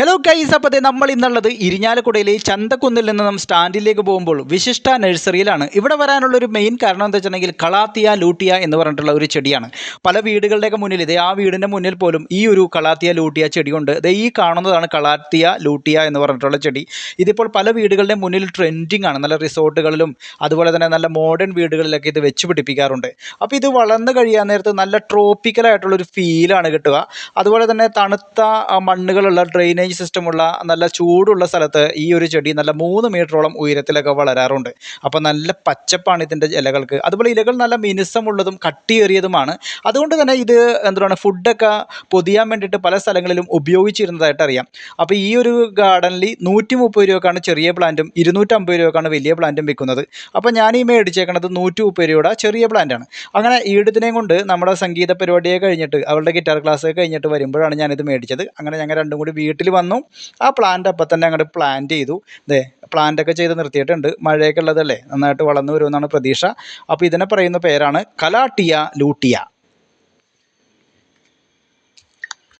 Hello guys അപ്പോൾ നമ്മൾ ഇന്നുള്ളത് ഇരിഞ്ഞാലക്കുടയിലെ ചന്തക്കുന്നിൽ നിന്ന് നാം സ്റ്റാൻഡിലേക്ക് പോകുമ്പോൾ വിശിഷ്ട നഴ്സറിയിലാണ്. ഇവിടെ വരാനുള്ള ഒരു മെയിൻ കാരണം എന്താ വെച്ചിട്ടുണ്ടെങ്കിൽ കളാത്തിയ ലൂട്ടിയ എന്ന് പറഞ്ഞിട്ടുള്ള ഒരു ചെടിയാണ്. പല വീടുകളുടെയൊക്കെ മുന്നിൽ ഇതേ ആ വീടിന്റെ മുന്നിൽ പോലും ഈ ഒരു കളാത്തിയ ലൂട്ടിയ ചെടി ചെടിയുണ്ട്. ഇത് ഈ കാണുന്നതാണ് കളാത്തിയ ലൂട്ടിയ എന്ന് പറഞ്ഞിട്ടുള്ള ചെടി. ഇതിപ്പോൾ പല വീടുകളുടെ മുന്നിൽ ട്രെൻഡിങ് ആണ്. നല്ല റിസോർട്ടുകളിലും അതുപോലെ തന്നെ നല്ല മോഡേൺ വീടുകളിലൊക്കെ ഇത് വെച്ച് പിടിപ്പിക്കാറുണ്ട്. അപ്പോൾ ഇത് വളർന്നു കഴിയാൻ നേരത്ത് നല്ല ട്രോപ്പിക്കലായിട്ടുള്ളൊരു ഫീലാണ് കിട്ടുക. അതുപോലെ തന്നെ തണുത്ത മണ്ണുകളുള്ള ഡ്രെയിനേജ് സിസ്റ്റമുള്ള നല്ല ചൂടുള്ള സ്ഥലത്ത് ഈ ഒരു ചെടി നല്ല മൂന്ന് മീറ്ററോളം ഉയരത്തിലൊക്കെ വളരാറുണ്ട്. അപ്പോൾ നല്ല പച്ചപ്പാണ് ഇതിന്റെ ഇലകൾക്ക്. അതുപോലെ ഇലകൾ നല്ല മിനുസമുള്ളതും കട്ടിയേറിയതുമാണ്. അതുകൊണ്ട് തന്നെ ഇത് എന്താണ് ഫുഡൊക്കെ പൊതിയാൻ വേണ്ടിയിട്ട് പല സ്ഥലങ്ങളിലും ഉപയോഗിച്ചിരുന്നതായിട്ട് അറിയാം. അപ്പോൾ ഈ ഒരു ഗാർഡനിൽ നൂറ്റി മുപ്പത് രൂപക്കാണ് ചെറിയ പ്ലാന്റും ഇരുന്നൂറ്റമ്പത് രൂപക്കാണ് വലിയ പ്ലാന്റും വിൽക്കുന്നത്. അപ്പോൾ ഞാൻ ഈ മേടിച്ചേക്കണത് നൂറ്റി മുപ്പത് രൂപയുടെ ചെറിയ പ്ലാന്റാണ് അങ്ങനെ ഈടത്തിനെയും കൊണ്ട് നമ്മുടെ സംഗീത പരിപാടിയെ കഴിഞ്ഞിട്ട് അവളുടെ ഗിറ്റാർ ക്ലാസ് കഴിഞ്ഞിട്ട് വരുമ്പോഴാണ് ഞാനിത് മേടിച്ചത്. അങ്ങനെ ഞങ്ങൾ രണ്ടും കൂടി വീട്ടിൽ വന്നു. ആ പ്ലാന്റ് അപ്പം തന്നെ അങ്ങോട്ട് പ്ലാന്റ് ചെയ്തു. ദേ പ്ലാന്റൊക്കെ ചെയ്ത് നിർത്തിയിട്ടുണ്ട്. മഴയൊക്കെ ഉള്ളതല്ലേ? നന്നായിട്ട് വളർന്നു വരുമെന്നാണ് പ്രതീക്ഷ. അപ്പോൾ ഇതിനെ പറയുന്ന പേരാണ് കലാട്ടിയ ലൂട്ടിയ.